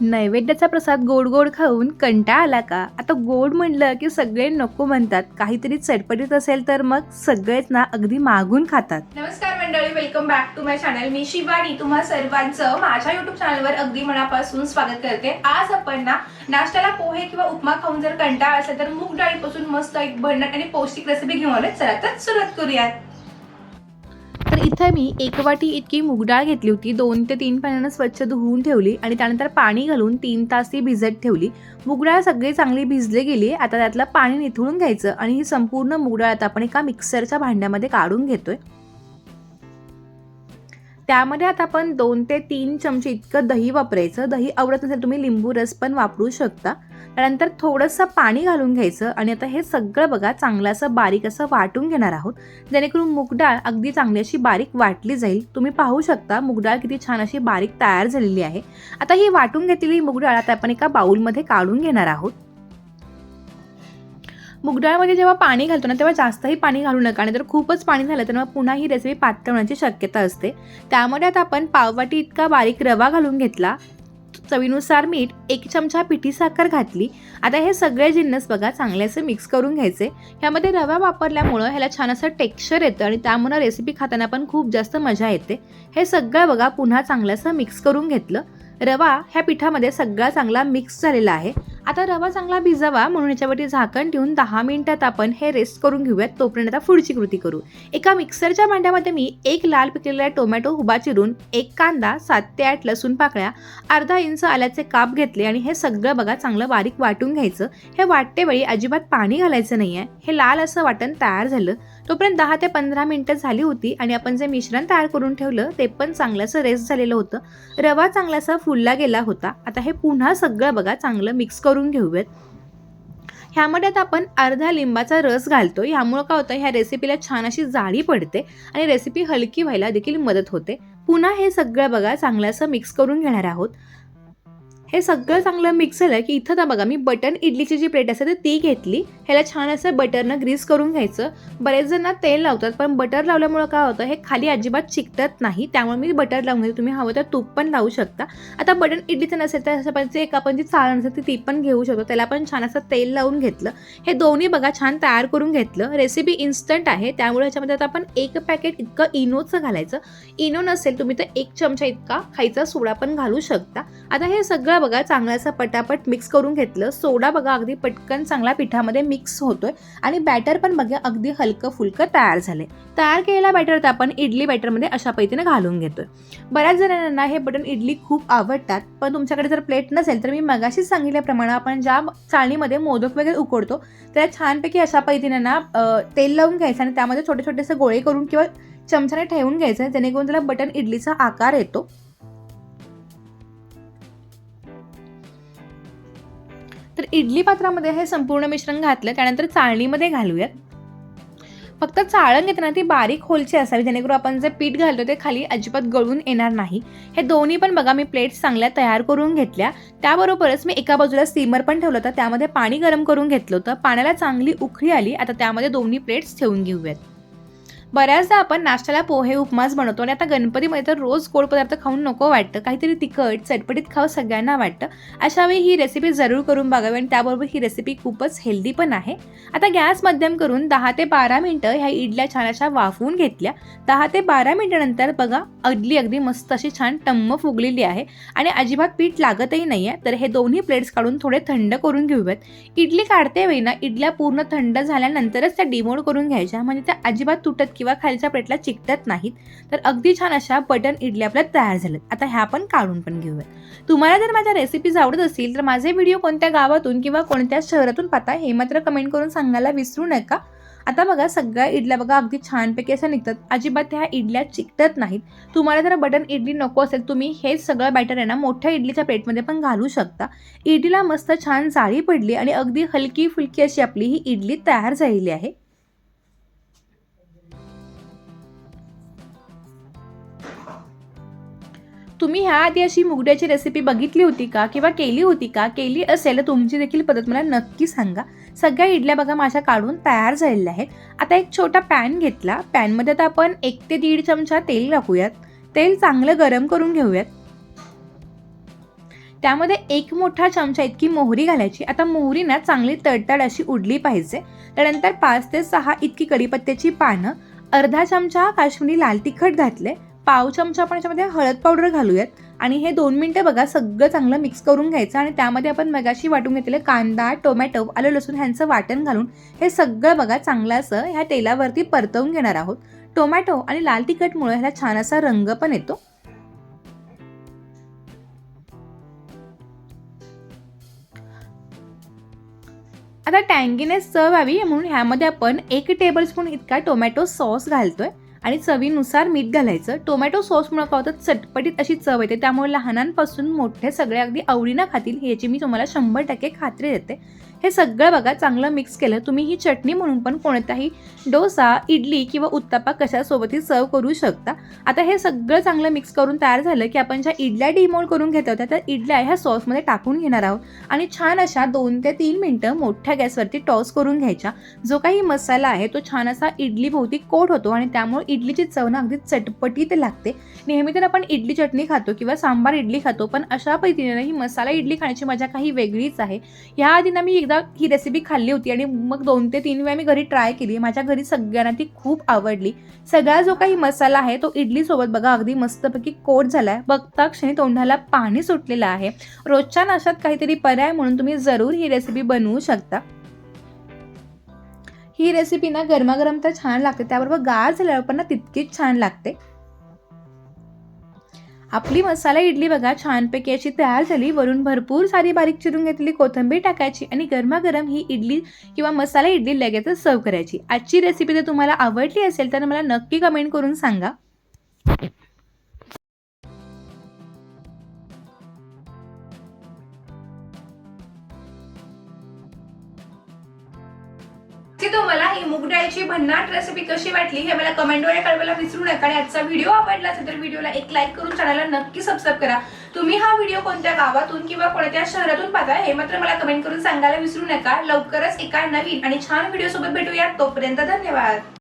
नैवेद्याचा प्रसाद गोड गोड खाऊन कंटाळा आला का? आता गोड म्हणलं की सगळे नको म्हणतात. काहीतरी चटपटीत असेल तर मग सगळेच ना अगदी मागून खातात. नमस्कार मंडळी welcome back to my channel मी शिवानी. तुम्हा सर्वांचं माझ्या युट्यूब चॅनलवर अगदी मनापासून स्वागत करते. आज आपण ना नाश्त्याला पोहे किंवा उपमा खाऊन जर कंटाळा असेल तर मूग डाळीपासून मस्त एक भन्नाट आणि पौष्टिक रेसिपी घेऊन आलोय. चला तर सुरुवात करूयात. इथं मी एक वाटी इतकी मुगडाळ घेतली होती. दोन ते तीन पाण्यानं स्वच्छ धुवून ठेवली आणि त्यानंतर पाणी घालून तीन तास ती भिजत ठेवली. मुगडाळ सगळी चांगली भिजली गेली. आता त्यातलं पाणी निथळून घ्यायचं आणि ही संपूर्ण मुगडाळ आता आपण एका मिक्सरच्या भांड्यामध्ये काढून घेतोय. त्यामध्ये आता आपण दोन ते तीन चमचे इतकं दही वापरायचं. दही आवडत नसेल तुम्ही लिंबू रस पण वापरू शकता. त्यानंतर थोडंसं पाणी घालून घ्यायचं आणि आता हे सगळं बघा चांगलं असं बारीक असं वाटून घेणार आहोत. जेणेकरून मुगडाळ अगदी चांगली अशी बारीक वाटली जाईल. तुम्ही पाहू शकता मुगडाळ किती छान अशी बारीक तयार झालेली आहे. आता ही वाटून घेतलेली मुगडाळ आता आपण एका बाऊलमध्ये काढून घेणार आहोत. मुगडाळमध्ये जेव्हा पाणी घालतो ना तेव्हा जास्तही पाणी घालू नका. आणि जर खूपच पाणी झालं तर मग पुन्हा ही रेसिपी पातळ होण्याची शक्यता असते. त्यामध्ये आता आपण पाववाटी इतका बारीक रवा घालून घेतला. चवीनुसार मीठ एक चमचा पिठी साखर घातली. आता हे सगळे जिन्नस बघा चांगले असे मिक्स करून घ्यायचे. ह्यामध्ये रवा वापरल्यामुळं ह्याला छान असं टेक्स्चर येतं आणि त्यामुळं रेसिपी खाताना पण खूप जास्त मजा येते. हे सगळं बघा पुन्हा चांगलं असं मिक्स करून घेतलं. रवा ह्या पिठामध्ये सगळा चांगला मिक्स झालेला आहे. आता रवा चांगला भिजावा म्हणून याच्यावरती झाकण ठेवून दहा मिनिटात आपण हे रेस्ट करून घेऊयात. तोपर्यंत आता पुढची कृती करू. एका मिक्सरच्या भांड्यामध्ये मी एक लाल पिकलेला टोमॅटो उभा चिरून एक कांदा सात ते आठ लसूण पाकळ्या अर्धा इंच आल्याचे काप घेतले आणि हे सगळं बघा चांगलं बारीक वाटून घ्यायचं. हे वाटतेवेळी अजिबात पाणी घालायचं नाही आहे हे लाल असं वाटण तयार झालं. तोपर्यंत दहा ते पंधरा मिनटं झाली होती आणि आपण जे मिश्रण तयार करून ठेवलं ते पण चांगलंसं रेस्ट झालेलं होतं. रवा चांगलासा फुलला गेला होता. आता हे पुन्हा सगळं बघा चांगलं मिक्स करून घेऊयात. ह्यामध्ये आता आपण अर्धा लिंबाचा रस घालतो ह्यामुळं काय होतं ह्या रेसिपीला छान अशी जाळी पडते आणि रेसिपी हलकी व्हायला देखील मदत होते. पुन्हा हे सगळं बघा चांगलं असं मिक्स करून घेणार आहोत. हे सगळं चांगलं मिक्स झालं की इथं तर बघा मी बटन इडलीची जी प्लेट असते तर ती घेतली. ह्याला छान असं बटरनं ग्रीस करून घ्यायचं. बरेच जण तेल लावतात पण बटर लावल्यामुळं काय होतं हे खाली अजिबात चिकटत नाही त्यामुळे मी बटर लावून घेते तुम्ही हवं तर तूप पण लावू शकता. आता बटन इडलीचं नसेल तर असं पण एक आपण जी चाळण असते ती पण घेऊ शकतो. त्याला पण छान असं तेल लावून घेतलं. हे दोन्ही बघा छान तयार करून घेतलं. रेसिपी इन्स्टंट आहे. त्यामुळे ह्याच्यामध्ये आता आपण एक पॅकेट इतकं इनोचं घालायचं. इनो नसेल तुम्ही तर एक चमचा इतका खायचा सोडा पण घालू शकता. आता हे सगळं बघा चांगलं असं पटापट मिक्स करून घेतलं. सोडा बघा अगदी पटकन चांगला पिठामध्ये मिक्स होतोय. आणि बॅटर पण बघा अगदी हलकं फुलकं तयार झाले तयार केलेला बॅटर तर आपण इडली बॅटरमध्ये अशा पद्धतीने घालून घेतोय. बऱ्याच जणांना हे बटन इडली खूप आवडतात पण तुमच्याकडे जर प्लेट नसेल तर मी मगाशीच सांगितल्याप्रमाणे आपण ज्या चाळणीमध्ये मोदक वगैरे उकडतो त्याला छानपैकी अशा पद्धतीने ना तेल लावून घ्यायचं आणि त्यामध्ये छोटे छोटेसे गोळे करून किंवा चमच्याने ठेवून घ्यायचं जेणेकरून त्याला बटन इडलीचा आकार येतो. तर इडली पात्रामध्ये हे संपूर्ण मिश्रण घातलं त्यानंतर चाळणीमध्ये घालूयात. फक्त चाळण घेताना ती बारीक होलची असावी जेणेकरून आपण जे पीठ घालतो ते खाली अजिबात गळून येणार नाही. हे दोन्ही पण बघा मी प्लेट्स चांगल्या तयार करून घेतल्या. त्याबरोबरच मी एका बाजूला स्टीमर पण ठेवलं होतं त्यामध्ये पाणी गरम करून घेतलं होतं. पाण्याला चांगली उखळी आली आता त्यामध्ये दोन्ही प्लेट्स ठेवून घेऊयात. बऱ्याचदा आपण नाश्त्याला पोहे उपमास बनवतो आणि आता गणपतीमध्ये तर रोज गोड पदार्थ खाऊन नको वाटतं. काहीतरी तिखट चटपटीत खावं सगळ्यांना वाटतं. अशा वेळी ही रेसिपी जरूर करून बघावी आणि त्याबरोबर ही रेसिपी खूपच हेल्दी पण आहे. आता गॅस मध्यम करून दहा ते बारा मिनटं ह्या इडल्या छान अशा वाफवून घेतल्या. दहा ते बारा मिनटानंतर बघा इडली अगदी मस्त अशी छान टम्म फुगलेली आहे आणि अजिबात पीठ लागतही नाही आहे तर हे दोन्ही प्लेट्स काढून थोडे थंड करून घेऊयात. इडली काढते वेळी ना इडल्या पूर्ण थंड झाल्यानंतरच त्या डिमोड करून घ्यायच्या. म्हणजे त्या अजिबात तुटत किंवा खालच्या प्लेटला चिकटत नाहीत तर अगदी छान अशा बटन इडल्या आपल्या तयार झाल्यात. आता ह्या पण काढून पण घेऊयात. तुम्हाला जर माझ्या रेसिपीज आवडत असतील तर माझे व्हिडिओ कोणत्या गावातून किंवा कोणत्या शहरातून पाहता हे मात्र कमेंट करून सांगायला विसरू नका. आता बघा सगळ्या इडल्या बघा अगदी छानपैकी असं निघतात. अजिबात ह्या इडल्या चिकटत नाहीत. तुम्हाला जर बटन इडली नको असेल तुम्ही हेच सगळं बॅटर आहे ना मोठ्या इडलीच्या प्लेटमध्ये पण घालू शकता. इडलीला मस्त छान जाळी पडली आणि अगदी हलकी फुलकी अशी आपली ही इडली तयार झालेली आहे. तुम्ही ह्या आधी अशी मुगड्याची रेसिपी बघितली होती का? किंवा केली होती का? केली असेल तर तुमची देखील पद्धत मला नक्की सांगा. सगळ्या इडल्या बघा माझ्या काढून तयार झालेल्या आहेत. आता एक छोटा पॅन घेतला. पॅनमध्ये आता आपण एक ते दीड चमचा तेल टाकूयात. तेल चांगलं गरम करून घेऊयात. त्यामध्ये एक मोठा चमचा इतकी मोहरी घालायची. आता मोहरी ना चांगली तडतड अशी उडली पाहिजे. त्यानंतर पाच ते सहा इतकी कढीपत्त्याची पानं अर्धा चमचा काश्मीरी लाल तिखट घातले पाव चमचा आपण याच्यामध्ये हळद पावडर घालूयात. आणि हे दोन मिनटं बघा सगळं चांगलं मिक्स करून घ्यायचं. आणि त्यामध्ये आपण मगाशी वाटून घेतलेले कांदा टोमॅटो आलं लसूण ह्यांचं वाटण घालून हे सगळं बघा चांगलं असं ह्या तेलावरती परतवून घेणार आहोत. टोमॅटो आणि लाल तिखटमुळे ह्याला छान असा रंग पण येतो. आता टँगीनेस चव यावी म्हणून ह्यामध्ये आपण एक टेबलस्पून इतका टोमॅटो सॉस घालतोय. आणि चवीनुसार मीठ घालायचं. टोमॅटो सॉसमुळे काय होतं? चटपटीत अशी चव येते. त्यामुळे लहानांपासून मोठे सगळे अगदी आवडीनं खातील. ह्याची मी तुम्हाला शंभर टक्के खात्री देते. हे सगळं बघा चांगलं मिक्स केलं. तुम्ही ही चटणी म्हणून पण कोणताही डोसा इडली किंवा उत्तापा कशासोबतही सर्व करू शकता. आता हे सगळं चांगलं मिक्स करून तयार झालं की आपण ज्या इडल्या डिमोल्ड करून घेत होत्या त्या इडल्या ह्या सॉसमध्ये टाकून घेणार आहोत. आणि छान अशा दोन ते तीन मिनटं मोठ्या गॅसवरती टॉस करून घ्यायच्या. जो काही मसाला आहे तो छान असा इडली भोवती कोट होतो आणि त्यामुळे इडलीची चव ना अगदी चटपटीत लागते. नेहमी तर आपण इडली चटणी खातो किंवा सांबार इडली खातो पण अशा पद्धतीने ही मसाला इडली खाण्याची मजा काही वेगळीच आहे. ह्याआधी ना मी एकदा ही रेसिपी खाल्ली होती आणि मग दोन ते तीन वेळा मी घरी ट्राय केली. माझ्या घरी सगळ्यांना ती खूप आवडली. सगळा जो काही मसाला आहे तो इडलीसोबत बघा अगदी मस्तपैकी कोट आहे बघता क्षणी तोंडाला पाणी सुटलेलं आहे. रोजच्या नाशात काहीतरी पर्याय म्हणून तुम्ही जरूर ही रेसिपी बनवू शकता. ही रेसिपी ना गरमागरम तर छान लागते. त्याबरोबर गार झाल्यावर पण ना तितकीच छान लागते. आपली मसाला इडली बघा छानपैकी अशी तयार झाली. वरून भरपूर सारी बारीक चिरून घेतलेली कोथिंबीर टाकायची आणि गरमागरम ही इडली किंवा मसाला इडली लगेचच सर्व करायची. आजची रेसिपी जर तुम्हाला आवडली असेल तर मला नक्की कमेंट करून सांगा. ती तुम्हाला ही मूग डाळीची भन्नाट रेसिपी कशी वाटली हे मला कमेंटद्वारे कळवायला विसरू नका. आणि आजचा व्हिडिओ आवडला असेल तर व्हिडिओला एक लाईक करून चॅनलला नक्की सबस्क्राईब करा. तुम्ही हा व्हिडिओ कोणत्या गावातून किंवा कोणत्या शहरातून पाहता हे मात्र मला कमेंट करून सांगायला विसरू नका. लवकरच एका नवीन आणि छान व्हिडिओ सोबत भेटूया तोपर्यंत धन्यवाद.